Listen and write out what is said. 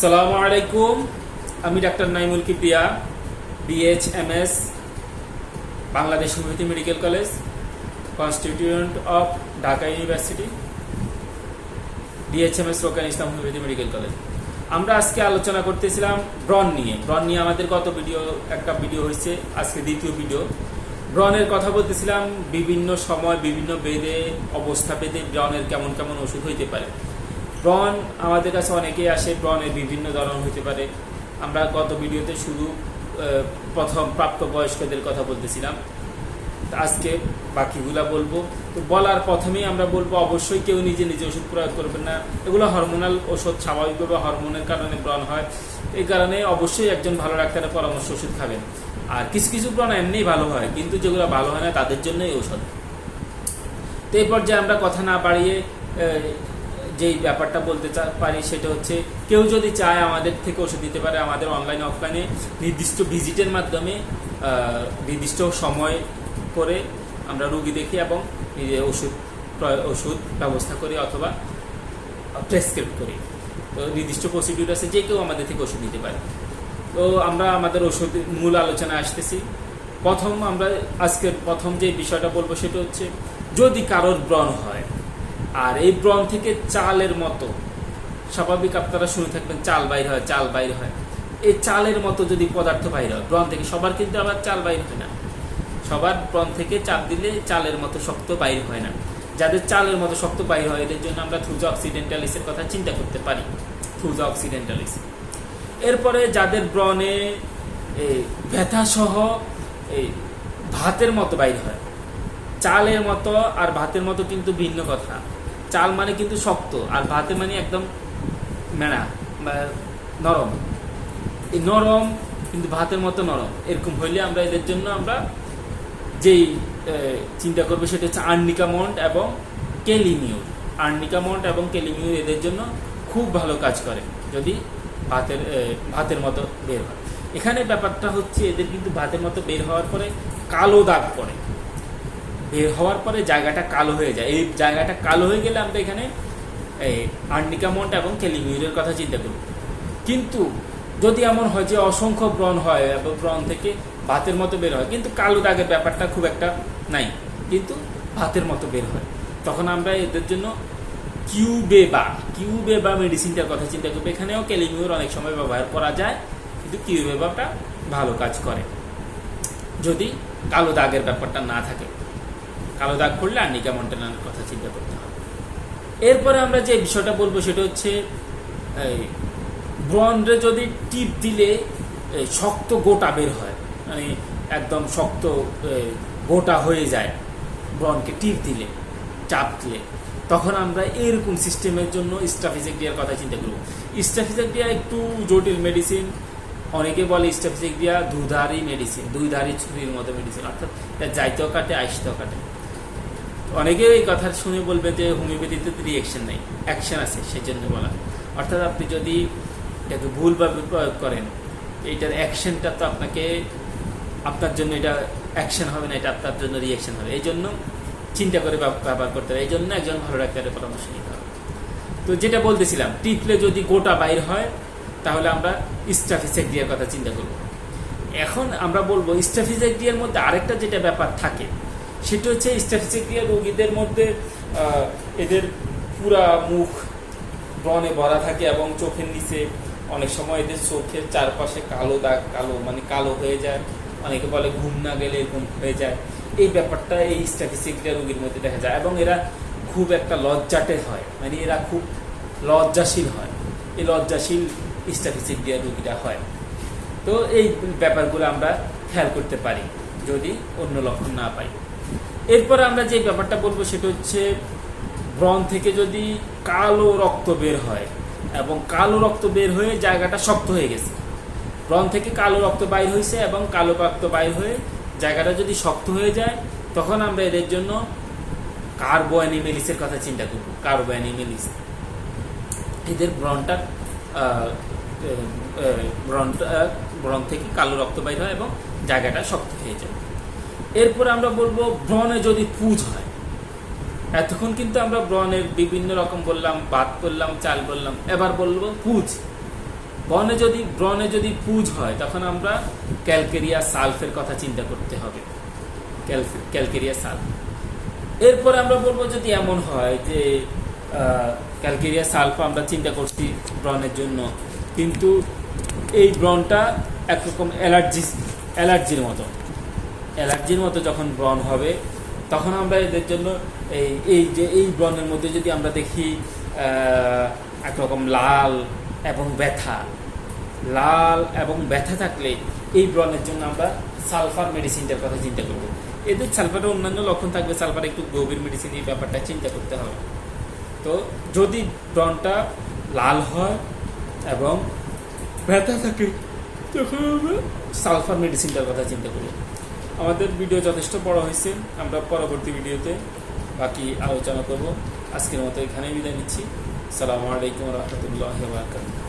সালামু আলাইকুম। আমি doctor Naimul Kipriya BHMS Bangladesh homeopathy medical college, constituent of Dhaka university DHMS Rokan Islam homeopathy medical college. আমরা আজকে আলোচনা করতেছিলাম ব্রন নিয়ে। ব্রন নিয়ে আমাদের কত ভিডিও, একটা ভিডিও হয়েছে, আজকে দ্বিতীয় ভিডিও। ব্রনের কথা বলতেছিলাম, বিভিন্ন সময় বিভিন্ন বেদে, অবস্থা বেদে ব্রনের কেমন কেমন ওষুধ হইতে পারে। ব্রন আমাদের কাছে অনেকেই আসে, ব্রণের বিভিন্ন ধরন হতে পারে। আমরা গত ভিডিওতে শুধু প্রথম প্রাপ্তবয়স্কদের কথা বলতেছিলাম। আজকে বাকিগুলা বলব। তো বলার প্রথমেই আমরা বলব, অবশ্যই কেউ নিজে নিজে ওষুধ প্রয়োগ করবেন না। এগুলো হরমোনাল ওষুধ, স্বাভাবিকভাবে হরমোনের কারণে ব্রণ হয়। এই কারণে অবশ্যই একজন ভালো ডাক্তারের পরামর্শ ওষুধ খাবেন। আর কিছু কিছু ব্রণ এমনিই ভালো হয়, কিন্তু যেগুলো ভালো হয় না, তাদের জন্যই ওষুধ তো এই পর্যায়ে আমরা কথা না বাড়িয়ে যেই ব্যাপারটা বলতে পারি সেটা হচ্ছে, কেউ যদি চায় আমাদের থেকে ওষুধ দিতে পারে আমাদের অনলাইন অফলাইনে নির্দিষ্ট ভিজিটের মাধ্যমে নির্দিষ্ট সময় করে আমরা রুগী দেখি এবং নিজে ওষুধ ওষুধ ব্যবস্থা করি অথবা প্রেসক্রিপ্ট করি। তো নির্দিষ্ট প্রসিডিউর আছে যে কেউ আমাদের থেকে ওষুধ দিতে পারে। তো আমরা আমাদের ওষুধ মূল আলোচনায় আসতেছি। প্রথম আমরা আজকের প্রথম যে বিষয়টা বলব সেটা হচ্ছে, যদি কারোর ব্রণ হয় আর এই ব্রণ থেকে চালের মতো। স্বাভাবিক আপনারা শুনে থাকবেন, চাল বাইর হয়, চাল বাইর হয়। এই চালের মতো যদি পদার্থ বাইর হয়, ব্রণ থেকে সবার কিন্তু আবার চাল বাইর হয় না। সবার ব্রণ থেকে চাপ দিলে চালের মতো শক্ত বাইর হয় না। যাদের চালের মতো শক্ত বাইর হয়, এদের জন্য আমরা থ্রুজা অক্সিডেন্টালিসের কথা চিন্তা করতে পারি। Thuja occidentalis. এরপরে যাদের ব্রণে এই ব্যথা সহ এই ভাতের মতো বাইর হয়, চালের মতো আর ভাতের মতো কিন্তু ভিন্ন কথা। চাল মানে কিন্তু শক্ত আর ভাতে মানে একদম মেড়া বা নরম। এই নরম কিন্তু ভাতের মতো নরম। এরকম হইলে আমরা এদের জন্য আমরা যেই চিন্তা করব সেটা হচ্ছে আর্নিকা মন্ট এবং কেলিমিউর। আর্নিকা মন্ট এবং কেলিমিউর এদের জন্য খুব ভালো কাজ করে যদি ভাতের ভাতের মতো বের হয়। এখানে ব্যাপারটা হচ্ছে এদের কিন্তু ভাতের মতো বের হওয়ার পরে কালো দাগ পড়ে। হওয়ার পরে জায়গাটা কালো হয়ে যায়। এই জায়গাটা কালো হয়ে গেলে আমরা এখানে এই আর্নিকা মন্ট এবং কেলিমিউরের কথা চিন্তা করব কিন্তু যদি এমন হয় যে অসংখ্য ব্রণ হয়, এবং ব্রণ থেকে ভাতের মতো বের হয়, কিন্তু কালো দাগের ব্যাপারটা খুব একটা নাই, কিন্তু ভাতের মতো বের হয়। তখন আমরা এদের জন্য কিউবেবা কিউবেবা মেডিসিনটার কথা চিন্তা করব। এখানেও ক্যালিমিউর অনেক সময় ব্যবহার করা যায়, কিন্তু কিউবে কিউবেবাটা ভালো কাজ করে। যদি কালো দাগের ব্যাপারটা না থাকে। কালো দাগ পড়লে আর্নিকা মন্টেনার কথা চিন্তা করতে হবে। এরপরে আমরা যে বিষয়টা বলব সেটা হচ্ছে ব্রন্ডে যদি টিপ দিলে শক্ত গোটা বের হয় মানে একদম শক্ত গোটা হয়ে যায় ব্রনকে টিপ দিলে, চাপ দিলে, তখন আমরা এরকম সিস্টেমের জন্য স্টাফিজেক্টিয়ার কথা চিন্তা করব। স্টাফিজেক্টিয়া একটু জটিল মেডিসিন অনেকে বলে স্টাফিজেক্টিয়া দুধারি মেডিসিন দুই ধারি ছুরির মতো মেডিসিন অর্থাৎ যাইতেও কাটে, আইসতেও কাটে। অনেকে এই কথা শুনে বলবে যে হোমিওপ্যাথিতে রিয়েকশন নেই অ্যাকশন আছে, সেজন্য বলা। অর্থাৎ আপনি যদি এটাকে ভুলভাবে প্রয়োগ করেন, এইটার অ্যাকশনটা তো আপনাকে, আপনার জন্য এটা অ্যাকশন হবে না, এটা আপনার জন্য রিয়েকশন হবে। এই জন্য চিন্তা করে ব্যবহার করতে হবে। এই জন্য একজন ভালো ডাক্তারের পরামর্শ নিতে হবে। তো যেটা বলতেছিলাম টিপলে যদি গোটা বাইর হয়, তাহলে আমরা স্টাফিসেক্টিয়ার কথা চিন্তা করব। এখন আমরা বলব স্টাফিসেক্টিয়ার মধ্যে আরেকটা যেটা ব্যাপার থাকে সেটা হচ্ছে স্টাফিসেক্টিয়া রোগীদের মধ্যে এদের পুরা মুখ ব্রণে ভরা থাকে এবং চোখের নিচে অনেক সময় এদের চোখের চারপাশে কালো দাগ, কালো মানে কালো হয়ে যায়। অনেকে বলে ঘুম না গেলে ঘুম হয়ে যায়। এই ব্যাপারটা এই স্ট্যাটিস্টিকটা রোগীর মধ্যে দেখা যায় এবং এরা খুব একটা লজ্জাটে হয়। মানে এরা খুব লজ্জাশীল হয়। এই লজ্জাশীল স্ট্যাটিস্টিক রোগীরা হয়। তো এই ব্যাপারগুলো আমরা খেয়াল করতে পারি, যদি অন্য লক্ষণ না পাই। এরপর আমরা যে ব্যাপারটা বলব সেটা হচ্ছে ব্রণ থেকে যদি কালো রক্ত বের হয় এবং কালো রক্ত বের হয়ে জায়গাটা শক্ত হয়ে গেছে। ব্রণ থেকে কালো রক্ত বাইর হয়েছে এবং কালো রক্ত বাইর হয়ে জায়গাটা যদি শক্ত হয়ে যায়, তখন আমরা এদের জন্য কার্বো অ্যানিমেলিসের কথা চিন্তা করব কার্বো অ্যানিমেলিস এদের ব্রণটা ব্রণটা ব্রণ থেকে কালো রক্ত বাইর হয় এবং জায়গাটা শক্ত হয়ে যায়। এরপর আমরা বলব ব্রণে যদি পুজ হয়। এতক্ষণ কিন্তু আমরা ব্রণের বিভিন্ন রকম বললাম ভাত বললাম, চাল বললাম, এবার বলব পুজ। বনে যদি, ব্রণে যদি পুজ হয়, তখন আমরা ক্যালকেরিয়া সালফের কথা চিন্তা করতে হবে। ক্যালকেরিয়া সালফ এরপরে আমরা বলব যদি এমন হয় যে ক্যালকেরিয়া সালফ আমরা চিন্তা করছি ব্রণের জন্য, কিন্তু এই ব্রণটা একরকম অ্যালার্জি, অ্যালার্জির মতো। অ্যালার্জির মতো যখন ব্রণ হবে, তখন আমরা এদের জন্য এই এই যে, এই ব্রণের মধ্যে যদি আমরা দেখি একরকম লাল এবং ব্যথা। লাল এবং ব্যথা থাকলে এই ব্রণের জন্য আমরা সালফার মেডিসিনটার কথা চিন্তা করব। এদের সালফারের অন্যান্য লক্ষণ থাকবে, সালফার একটু গভীর মেডিসিন, এই ব্যাপারটা চিন্তা করতে হবে। তো যদি ব্রণটা লাল হয় এবং ব্যথা থাকে, তখন আমরা সালফার মেডিসিনটার কথা চিন্তা করি। আমাদের ভিডিও যথেষ্ট বড় হয়েছে, আমরা পরবর্তী ভিডিওতে বাকি আলোচনা করব। আজকের মতো এখানেই বিদায় নিচ্ছি। সালামু আলাইকুম রহমতুল্লাহ বারকাতুহ।